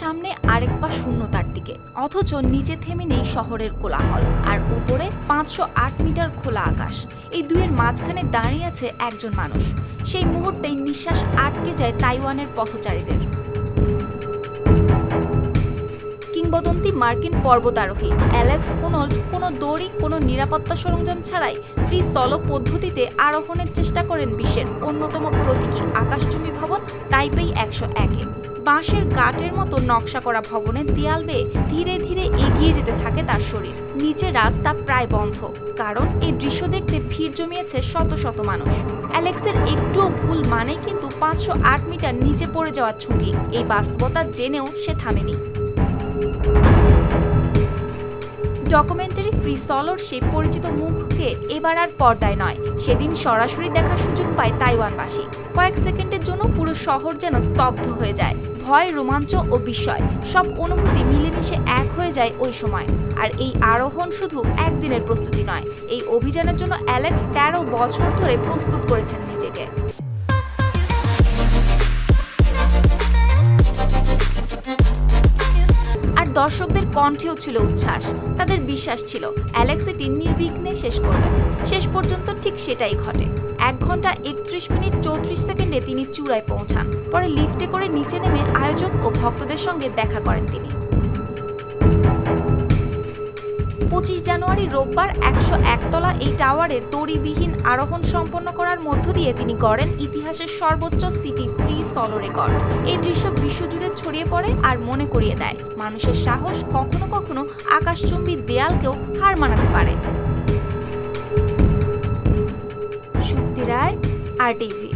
সামনে আরেক পা শূন্যতার দিকে, অথচ নিচে থেমে নেই শহরের কোলাহল। আর উপরে পাঁচশো আট মিটার খোলা আকাশ। এই দুইয়ের মাঝখানে দাঁড়িয়ে আছে একজন মানুষ। সেই মুহূর্তেই নিঃশ্বাস আটকে যায় তাইওয়ানের পথচারীদের। কিংবদন্তি মার্কিন পর্বতারোহী অ্যালেক্স হোনল্ড কোনো দড়ি, কোনো নিরাপত্তা সরঞ্জাম ছাড়াই ফ্রি স্থল পদ্ধতিতে আরোহণের চেষ্টা করেন বিশ্বের অন্যতম প্রতীকী আকাশচুম্বী ভবন তাইপেই একশো একে। বাঁশের গাটের মতো নকশা করা ভবনের দেয়াল বেয়ে ধীরে ধীরে এগিয়ে যেতে থাকে তার শরীর। নিচে রাস্তা প্রায় বন্ধ, কারণ এই দৃশ্য দেখতে ভিড় জমিয়েছে শত শত মানুষ। অ্যালেক্সের একটুও ভুল মানে কিন্তু পাঁচশো আট মিটার নিচে পড়ে যাওয়ার ঝুঁকি, এই বাস্তবতা জেনেও সে থামেনি। ডকুমেন্টারি ফ্রি সলর সেই পরিচিত মুখকে এবার আর পর্দায় নয়, সেদিন সরাসরি দেখার সুযোগ পায় তাইওয়ানবাসী। কয়েক সেকেন্ডের জন্য পুরো শহর যেন স্তব্ধ হয়ে যায়। ভয়, রোমাঞ্চ ও বিস্ময়। সব অনুভূতি মিলেমিশে এক হয়ে যায় ওই সময়। আর এই আরোহণ শুধু একদিনের প্রস্তুতি নয়। এই অভিযানের জন্য অ্যালেক্স তেরো বছর ধরে প্রস্তুত করেছেন নিজেকে। দর্শকদের কণ্ঠেও ছিল উচ্ছ্বাস, তাদের বিশ্বাস ছিল অ্যালেক্স এটি নির্বিঘ্নে শেষ করবেন শেষ পর্যন্ত ঠিক সেটাই ঘটে। এক ঘণ্টা একত্রিশ মিনিট চৌত্রিশ সেকেন্ডে তিনি চূড়ায় পৌঁছান। পরে লিফটে করে নিচে নেমে আয়োজক ও ভক্তদের সঙ্গে দেখা করেন তিনি। পঁচিশ জানুয়ারি রোববার একশো একতলা এই টাওয়ারের দড়িবিহীন আরোহণ সম্পন্ন করার মধ্য দিয়ে তিনি গড়েন ইতিহাসের সর্বোচ্চ সিটি স্থল রেকর্ড। এই দৃশ্য বিশ্বজুড়ে ছড়িয়ে পড়ে আর মনে করিয়ে দেয়। মানুষের সাহস কখনো কখনো আকাশচুম্বী দেয়ালকেও হার মানাতে পারে। শুক্তি রায় আর টিভি